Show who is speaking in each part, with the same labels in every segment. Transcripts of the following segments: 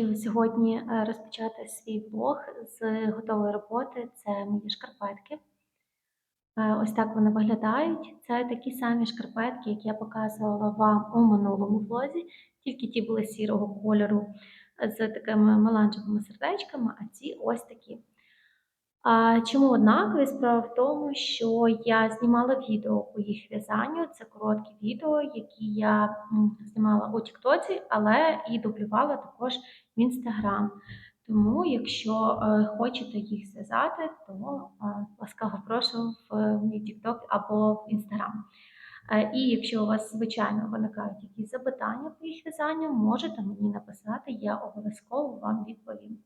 Speaker 1: хочу сьогодні е, розпочати свій влог з готової роботи. Це мої шкарпетки. Е, Ось так вони виглядають. Це такі самі шкарпетки, які я показувала вам у минулому влозі, тільки ті були сірого кольору з такими меланжевими сердечками, а ці ось такі. А чому однакові? Справа в тому, що я знімала відео по їх в'язанню. Це короткі відео, які я знімала у Тіктоці, але і дублювала також в Інстаграм. Тому, якщо е, хочете їх зв'язати, то е, ласкаво прошу в мій Тікток або в Інстаграм. Е, І якщо у вас, звичайно, виникають якісь запитання по їх в'язанню, можете мені написати, я обов'язково вам відповім.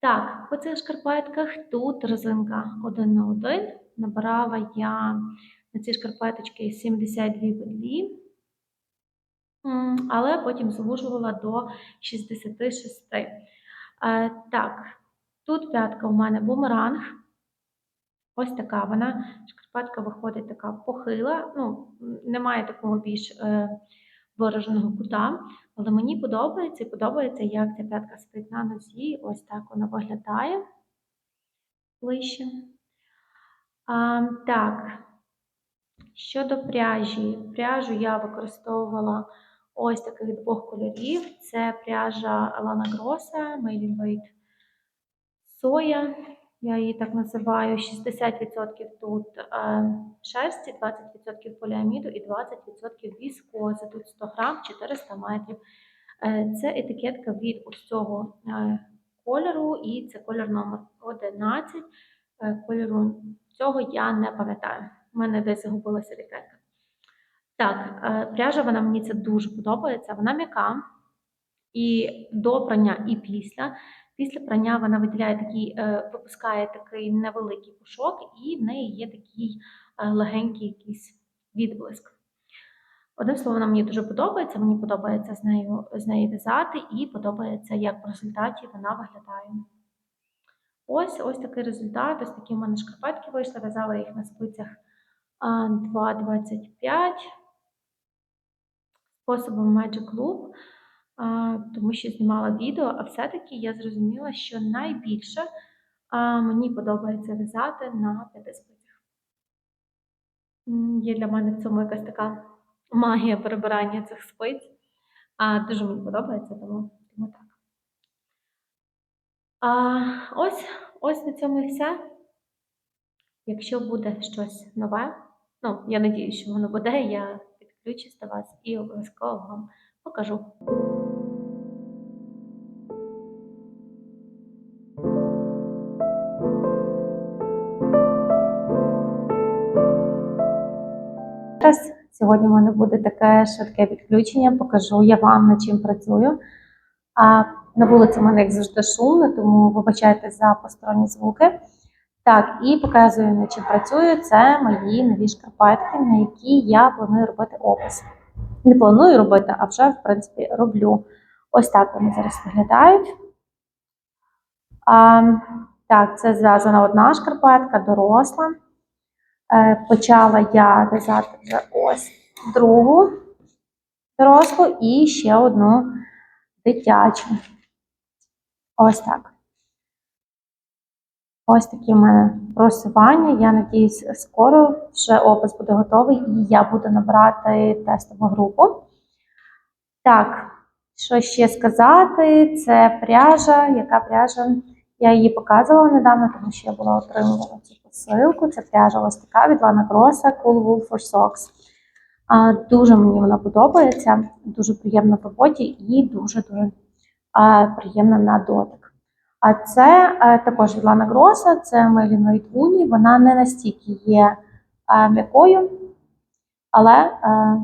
Speaker 1: Так, по цих шкарпетках тут резинка 1 на 1. Набирала я на ці шкарпеточки 72 петлі, але потім звужувала до 66. Е, так, тут п'ятка у мене бумеранг. Ось така вона. Шкарпетка виходить така похила. Ну, немає такого більш е, вираженого кута. Але мені подобається і подобається, як ця п'ятка стоїть на нозі. Ось так вона виглядає ближче. А, так, щодо пряжі. Пряжу я використовувала ось таких двох кольорів. Це пряжа Made in Weight Соя. Я її так називаю. 60% тут е, шерсті, 20% поліаміду і 20% віскози. Тут 100 грам, 400 метрів. Е, Це етикетка від ось цього е, кольору, і це кольор номер 11. Е, Кольору цього я не пам'ятаю. У мене десь загубилася етикетка. Так, е, пряжа вона мені це дуже подобається. Вона м'яка і до прання, і після. Після прання вона виділяє такий, е, випускає такий невеликий пушок, і в неї є такий е, легенький якийсь відблиск. Одним словом, вона мені дуже подобається. Мені подобається з нею з нею в'язати, і подобається, як в результаті вона виглядає. Ось ось такий результат. Ось такі в мене шкарпетки вийшли. В'язала їх на спицях 2,25 способом Magic Loop, тому що знімала відео, а все-таки я зрозуміла, що найбільше мені подобається в'язати на п'яти спицях. Є для мене в цьому якась така магія перебирання цих спиць. А, дуже мені подобається, тому, тому так. А, ось, ось на цьому і все. Якщо буде щось нове, ну, я надію, що воно буде, я підключусь до вас і обов'язково вам покажу. Зараз сьогодні в мене буде таке швидке підключення, покажу я вам над чим працюю. А на вулиці в мене, як завжди, шумно, тому вибачайте за посторонні звуки. Так, і показую, над чим працюю. Це мої нові шкарпетки, на які я планую робити опис. Не планую робити, а вже, в принципі, роблю. Ось так вони зараз виглядають. А, так, це зв'язана одна шкарпетка, доросла. Е, почала я в'язати вже ось другу дорослу і ще одну дитячу. Ось так. Ось такі в мене просування. Я надіюсь, скоро вже опис буде готовий і я буду набирати тестову групу. Так, що ще сказати? Це пряжа. Яка пряжа? Я її показувала недавно, тому що я була отримувала цю посилку. Це пряжа ось така від Lana Grossa Cool Wool for Socks. Дуже мені вона подобається, дуже приємна в роботі і дуже-дуже приємна на дотик. А це е, також від Grossa, це Merlin White Вона не настільки є е, м'якою, але, е,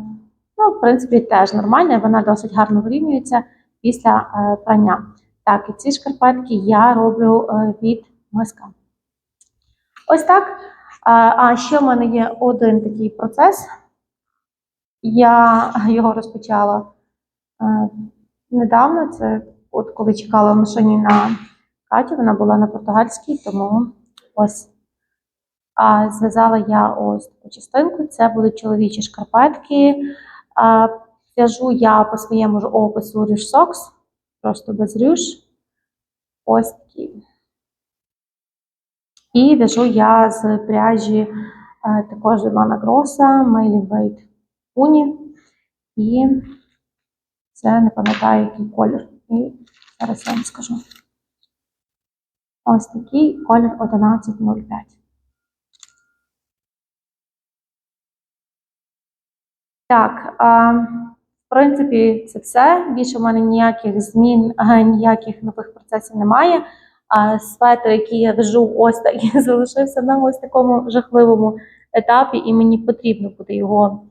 Speaker 1: ну, в принципі, теж нормальна, вона досить гарно вирівнюється після прання. Так, і ці шкарпетки я роблю від миска. Ось так. А, ще в мене є один такий процес. Я його розпочала недавно. Це от коли чекала в машині на Катю, вона була на португальській, тому ось а, зв'язала я ось таку частинку. Це будуть чоловічі шкарпетки. В'яжу я по своєму ж опису Rich Socks. просто без рюш. Ось такі. І в'яжу я з пряжі е, також від Lana Grossa, Mailing Weight І це не пам'ятаю, який колір. І зараз я вам скажу. Ось такий колір 1105. Так, в принципі, це все. Більше в мене ніяких змін, ніяких нових процесів немає. А светр, який я вяжу, ось так і залишився на ось такому жахливому етапі, і мені потрібно буде його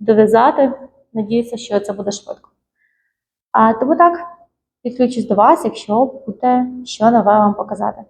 Speaker 1: дов'язати. Надіюся, що це буде швидко. А тому так, підключусь до вас, якщо буде що нове вам показати.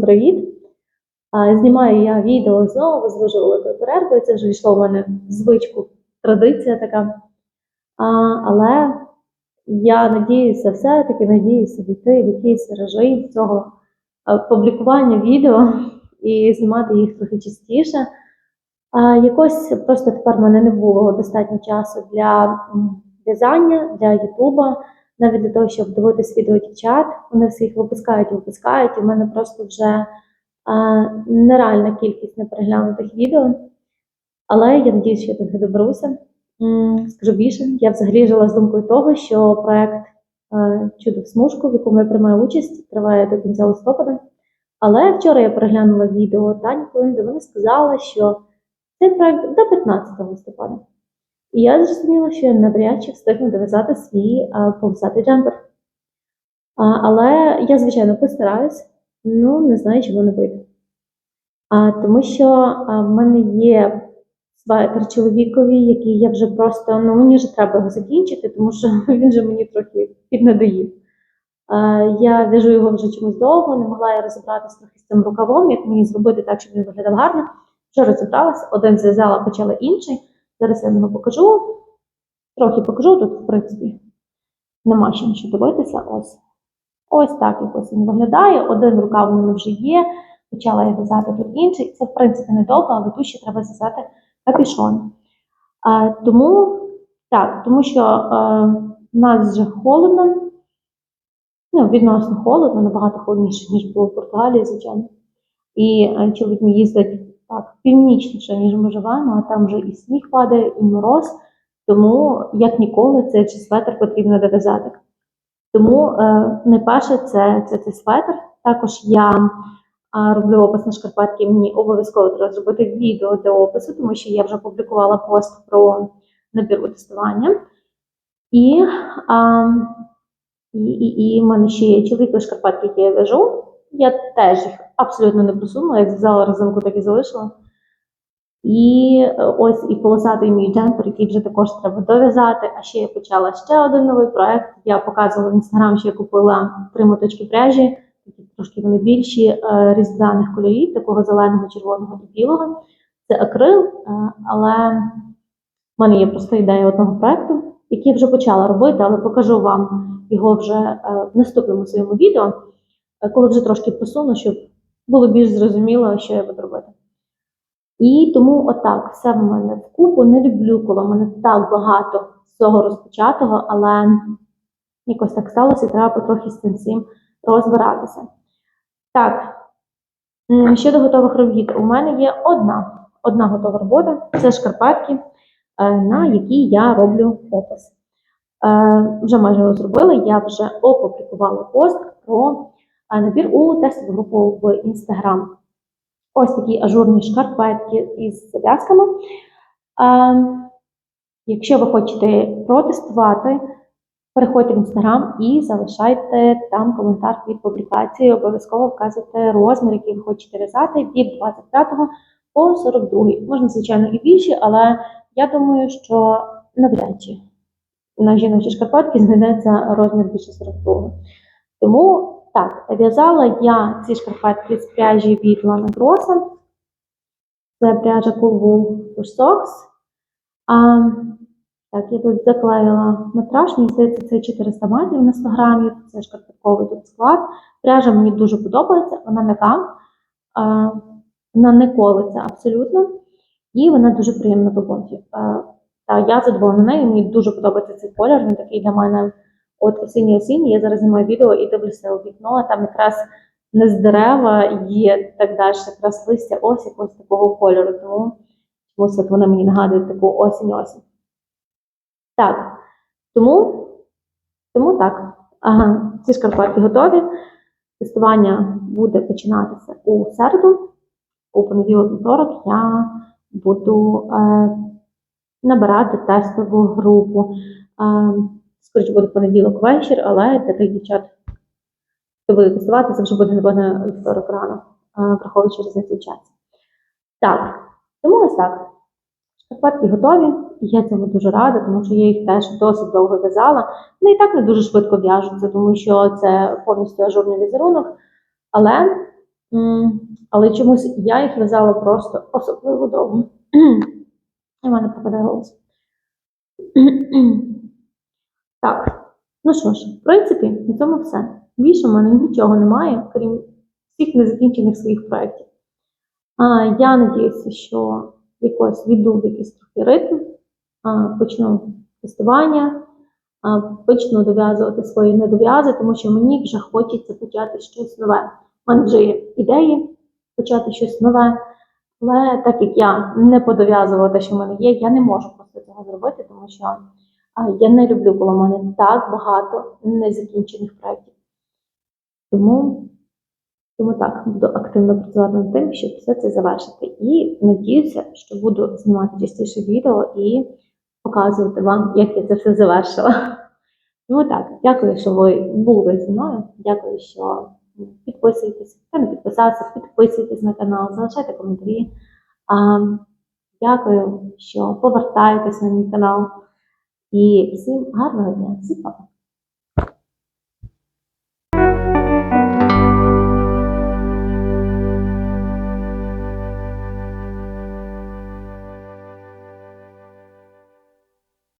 Speaker 1: Привіт! Знімаю я відео знову з дуже великою. Це вже війшло в мене в звичку, традиція така. Але я надіюся, все-таки надіюся війти в якийсь режим цього публікування відео і знімати їх трохи частіше. Якось просто тепер в мене не було достатньо часу для в'язання, для Ютуба, навіть для того, щоб дивитись відео дівчат. Вони всі їх випускають і випускають. І в мене просто вже а, нереальна кількість непереглянутих відео. Але я надіюся, що я них доберуся. Скажу більше, я взагалі жила з думкою того, що проект Чудо в смужку, в якому я приймаю участь, триває до кінця листопада. Але вчора я переглянула відео Тані Клин, де вона сказала, що цей проект до 15 листопада. І я зрозуміла, що я навряд чи встигну дов'язати свій а, полосатий джемпер. А, але я, звичайно, постараюсь, ну не знаю, чи воно вийде. А, тому що а, в мене є светр чоловікові, який я вже просто, ну мені вже треба його закінчити, тому що він вже мені трохи піднадоїв. Я в'яжу його вже чомусь довго, не могла я розібратися трохи з цим рукавом, як мені зробити так, щоб він виглядав гарно. Вже розібралася, один зв'язала, почала інший. Зараз я його покажу. Трохи покажу тут, в принципі, нема ще нічого дивитися. Ось. Ось так якось він виглядає. Один рукав у мене вже є. Почала я в'язати тут інший. Це, в принципі, недовго, але тут ще треба зв'язати капюшон. А, тому, так, тому що а, в нас вже холодно. Ну, відносно холодно, набагато холодніше, ніж було в Португалії, звичайно. І е, чоловік мій їздить так північніше, ніж ми живемо, а там вже і сніг падає, і мороз. Тому, як ніколи, цей светр потрібно дов'язати. Тому е, найперше це, це цей светр. Також я роблю опис на шкарпетки. Мені обов'язково треба зробити відео для опису, тому що я вже публікувала пост про набір у тестування. І, а, і, і, і в мене ще є чоловікові шкарпетки, які я в'яжу. Я теж їх абсолютно не просунула, як зв'язала резинку, так і залишила. І е, ось і полосатий мій джемпер, який вже також треба дов'язати. А ще я почала ще один новий проект. Я показувала в інстаграм, що я купила три моточки пряжі, такі трошки вони більші, е, різдвяних кольорів, такого зеленого, червоного і білого. Це акрил, е, але в мене є просто ідея одного проекту, який я вже почала робити, але покажу вам його вже в наступному своєму відео, коли вже трошки просуну, щоб було більш зрозуміло, що я буду робити. І тому отак, все в мене вкупу. Не люблю, коли в мене так багато всього розпочатого, але якось так сталося, і треба потрохи з цим всім розбиратися. Так, щодо готових робіт, у мене є одна, одна готова робота це шкарпетки, е, на які я роблю опис. Е, Вже майже його зробила, я вже опублікувала пост про е, набір у тестову групу в Instagram. Ось такі ажурні шкарпетки із зав'язками. Якщо ви хочете протестувати, переходьте в інстаграм і залишайте там коментар під публікацією. Обов'язково вказуйте розмір, який ви хочете в'язати від 25 по 42. Можна, звичайно, і більше, але я думаю, що навряд чи на жіночі шкарпетки знайдеться розмір більше 42. Тому так, в'язала я ці шкарпетки з пряжі від Lana. Це пряжа Cool Wool Socks. А, так, я тут заклеїла метраж, мені здається, це 400 метрів на 100 грамів, це шкарпетковий тут склад. Пряжа мені дуже подобається, вона м'яка, вона не колиться абсолютно, і вона дуже приємна в роботі. Та я задоволена нею, мені дуже подобається цей колір, він такий для мене от осінній осінній. Я зараз знімаю відео і дивлюся у вікно, а там якраз не з дерева є так далі, якраз листя ось якогось такого кольору. Тому чомусь от вони мені нагадують таку осінь-осінь. Так, тому, тому так. Ага, ці шкарпетки готові. Тестування буде починатися у середу. У понеділок вівторок я буду е, набирати тестову групу. Е, скоріше буде понеділок вечір, але для тих дівчат, хто буде тестувати, це вже буде напевно вівторок рано, враховуючи різницю в часі. Так, тому ось так. Шкарпетки готові, і я цьому дуже рада, тому що я їх теж досить довго в'язала. Вони і так не дуже швидко в'яжуться, тому що це повністю ажурний візерунок. Але
Speaker 2: Але чомусь я їх в'язала просто особливо довго. В мене попадає голос. Так, ну що ж, в принципі, на цьому все. Більше в мене нічого немає, крім всіх незакінчених своїх проєктів. А, я надіюся, що якось війду в якийсь трохи ритм, а, почну тестування, а, почну дов'язувати свої недов'язи, тому що мені вже хочеться почати щось нове. У мене вже є ідеї почати щось нове, але так як я не подов'язувала те, що в мене є, я не можу просто цього зробити, тому що я не люблю, коли в мене так багато незакінчених проєктів. Тому, тому так, буду активно працювати над тим, щоб все це завершити. І надіюся, що буду знімати частіше відео і показувати вам, як я це все завершила. Тому так, дякую, що ви були зі мною. Дякую, що підписуєтесь. Хто не підписався, підписуйтесь на канал, залишайте коментарі. А, дякую, що повертаєтесь на мій канал. І всім гарного дня, всім па-па.